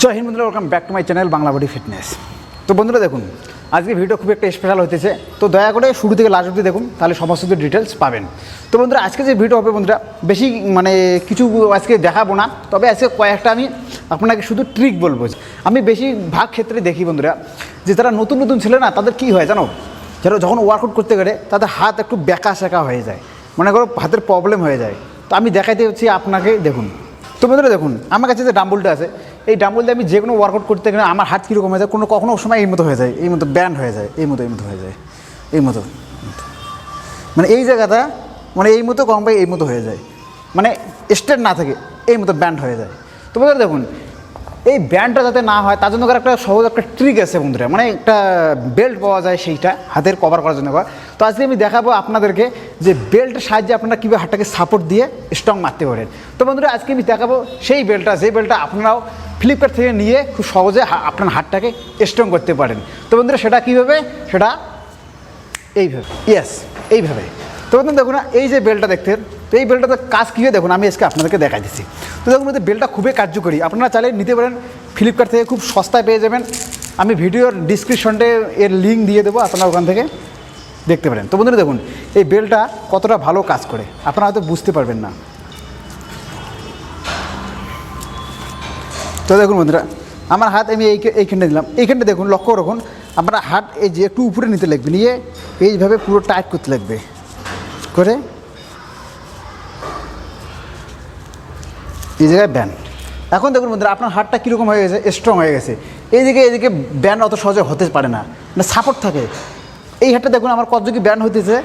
জয় হিন্দ বন্ধুরা welcome back to my channel Bangla body fitness তো বন্ধুরা দেখুন, আজকে ভিডিও খুব একটা স্পেশাল হতেছে তো দয়া করে শুরু থেকে লাস্ট অব্দি দেখুন, তাহলে সমস্ত কিছু ডিটেলস পাবেন। তো বন্ধুরা, আজকে যে ভিডিও হবে বন্ধুরা, বেশি মানে কিছু আজকে দেখাবো না, তবে আজকে কয়েকটা আমি আপনাকে শুধু ট্রিক বলব। আমি বেশি ভাগ ক্ষেত্রে দেখি বন্ধুরা, যে যারা নতুন নতুন ছেলে না, তাদের কী হয় জানো? যারা যখন ওয়ার্কআউট করতে গেলে, তাদের হাত একটু ব্যাকা শেখা হয়ে যায়। মনে করো হাতের প্রবলেম হয়ে যায়। তো আমি দেখাইতে হচ্ছি আপনাকে, দেখুন। তো বন্ধুরা দেখুন, আমার কাছে যে ডাম্বুলটা আছে এই ডাম্বল দিয়ে আমি যে কোনো ওয়ার্কআউট করতে গেলে আমার হাত কীরকম হয়ে যায়? কোনো কখনো সময় এই মতো হয়ে যায়, এই মতো ব্যান্ড হয়ে যায়, এই মতো এই মতো হয়ে যায়, এই মতো মানে এই জায়গাটা মানে এই মতো কম পাই এই মতো হয়ে যায়। মানে স্ট্রেট না থাকে, এই মতো ব্যান্ড হয়ে যায়। তো দেখুন এই ব্যান্ডটা যাতে না হয়, তার জন্য একটা সহজ একটা ট্রিক আছে বন্ধুরা। মানে একটা বেল্ট পাওয়া যায় সেইটা, হাতের কভার করার জন্য তো আজকে আমি দেখাবো আপনাদেরকে যে বেল্টের সাহায্যে আপনারা কীভাবে হাতটাকে সাপোর্ট দিয়ে স্ট্রং মারতে পারেন। তো বন্ধুরা, আজকে আমি দেখাবো সেই বেল্টটা যে বেল্টটা আপনারাও ফ্লিপকার্ট থেকে নিয়ে খুব সহজে আপনার হাতটাকে স্ট্রং করতে পারেন। তো বন্ধুরা, সেটা কীভাবে? সেটা এইভাবে। ইয়েস এইভাবে। তো বন্ধু দেখুন এই যে বেল্টটা দেখতেন তো এই বেলটাতে কাজ কী হয় দেখুন, আমি আজকে আপনাদেরকে দেখাই দিচ্ছি। তো দেখুন এই বেলটা খুবই কার্যকরী। আপনারা চাইলে নিতে পারেন। ফ্লিপকার্ট থেকে খুব সস্তায় পেয়ে যাবেন। আমি ভিডিওর ডিসক্রিপশনটে এর লিঙ্ক দিয়ে দেবো, আপনারা ওখান থেকে দেখতে পারেন। তো বন্ধুরা, দেখুন, এই বেলটা কতটা ভালো কাজ করে। আপনারা হয়তো বুঝতে পারবেন না। তো দেখুন বন্ধুরা, আমার হাত আমি এই এইখানটা দিলাম। এইখানটা দেখুন, লক্ষ্য রাখুন। আপনারা হাত এই যে একটু উপরে নিতে লাগবে নিয়ে এইভাবে পুরো টাইট করতে লাগবে। করে এই জায়গায় ব্যান্ড এখন দেখুন বন্ধুরা, আপনার হাতটা কীরকম হয়ে গেছে স্ট্রং হয়ে গেছে। এইদিকে এইদিকে ব্যান্ড অত সহজে হতে পারে না। মানে সাপোর্ট থাকে। এই হাতটা দেখুন, আমার কত কি ব্যান্ড হইতেছে,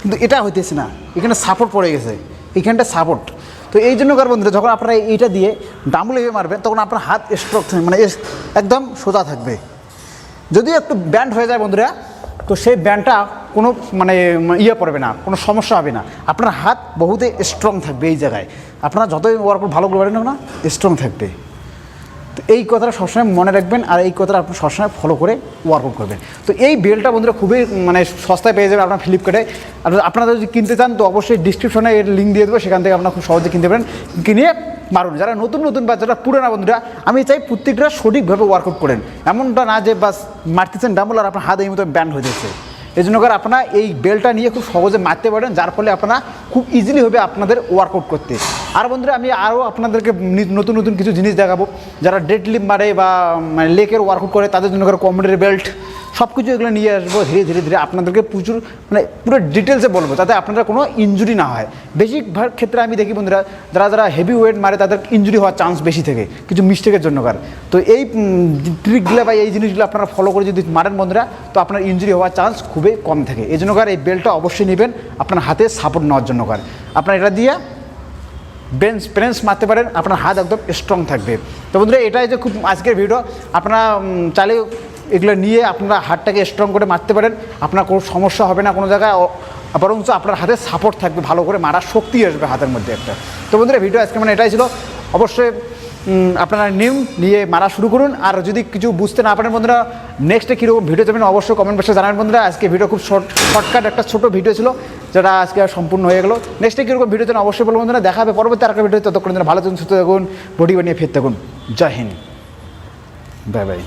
কিন্তু এটা হইতেছে না। এখানে সাপোর্ট পড়ে গেছে। এইখানটা সাপোর্ট তো এই জন্য কার বন্ধুরা, যখন আপনারা এইটা দিয়ে ডাম্বুল এভাবে মারবেন, তখন আপনার হাত স্ট্রক মানে একদম সোজা থাকবে। যদি একটু ব্যান্ড হয়ে যায় বন্ধুরা, তো সেই ব্যান্ডটা কোনো মানে ইয়ে পড়বে না, কোনো সমস্যা হবে না। আপনার হাত বহুতে স্ট্রং থাকবে এই জায়গায়। আপনারা যতই ওয়ার্কআউট ভালো করবেন না স্ট্রং থাকবে। তো এই কথাটা সবসময় মনে রাখবেন আর এই কথাটা আপনি সবসময় ফলো করে ওয়ার্কআউট করবেন। তো এই বেলটা বন্ধুরা খুবই মানে সস্তায় পেয়ে যাবেন আপনার ফ্লিপকার্টে আর আপনারা যদি কিনতে চান, তো অবশ্যই ডিসক্রিপশনে এর লিঙ্ক দিয়ে দেবো, সেখান থেকে আপনারা খুব সহজে কিনতে পারেন। কিনে মারুন, যারা নতুন নতুন বা যারা পুরোনো বন্ধুরা, আমি চাই প্রত্যেকটা সঠিকভাবে ওয়ার্কআউট করেন। এমনটা না যে বাস মারতেছেন, ডাম্বল, আর আপনার হাত এই মতো ব্যান্ড হয়ে যাচ্ছে। এই জন্য করে আপনারা এই বেলটা নিয়ে খুব সহজে মারতে পারেন, যার ফলে আপনারা খুব ইজিলি হবে আপনাদের ওয়ার্কআউট করতে। আর বন্ধুরা, আমি আরও আপনাদেরকে নতুন নতুন কিছু জিনিস দেখাবো। যারা ডেড লিপ মারে বা মানে লেকের ওয়ার্কআউট করে, তাদের জন্য করে কমরের বেল্ট সব কিছু এগুলো নিয়ে আসব, ধীরে ধীরে ধীরে আপনাদেরকে প্রচুর মানে পুরো ডিটেলসে বলব যাতে আপনারা কোনো ইনজুরি না হয়। বেশিরভাগ ক্ষেত্রে আমি দেখি বন্ধুরা, যারা যারা হেভি ওয়েট মারে তাদের ইনজুরি হওয়ার চান্স বেশি থাকে, কিছু মিস্টেকের জন্য কার। তো এই ট্রিকগুলো বা এই জিনিসগুলো আপনারা ফলো করে যদি মারেন বন্ধুরা, তো আপনার ইনজুরি হওয়ার চান্স খুবই কম থাকে। এই জন্য কার এই বেল্টটা অবশ্যই নেবেন, আপনার হাতে সাপোর্ট নেওয়ার জন্য কার। আপনার এটা দিয়ে বেঞ্চ প্রেন্স মারতে পারেন, আপনার হাত একদম স্ট্রং থাকবে। তো বন্ধুরা, এটাই যে খুব আজকের ভিডিও আপনারা চাইলে এগুলো নিয়ে আপনারা হাতটাকে স্ট্রং করে মারতে পারেন। আপনার কোনো সমস্যা হবে না কোনো জায়গায়। বরঞ্চ আপনার হাতে সাপোর্ট থাকবে, ভালো করে মারার শক্তি আসবে হাতের মধ্যে একটা। তো বন্ধুরা ভিডিও আজকে মানে এটাই ছিল। অবশ্যই আপনারা নিন নিয়ে মারা শুরু করুন। আর যদি কিছু বুঝতে না পারেন বন্ধুরা নেক্সটে কীরকম ভিডিও যাবেন অবশ্যই কমেন্ট বক্সে জানাবেন বন্ধুরা। আজকে ভিডিও খুব শর্ট শর্টকাট একটা ছোটো ভিডিও ছিল, যেটা আজকে সম্পূর্ণ হয়ে গেলো। নেক্সটে কীরকম ভিডিও যেন অবশ্যই বলব বন্ধুরা। দেখা হবে পরবর্তী আরেকটা ভিডিও ততক্ষণ ভালো থাকুন, সুস্থ থাকুন বডি বানিয়ে ফিরতে থাকুন। জয় হিন্দ। Bye bye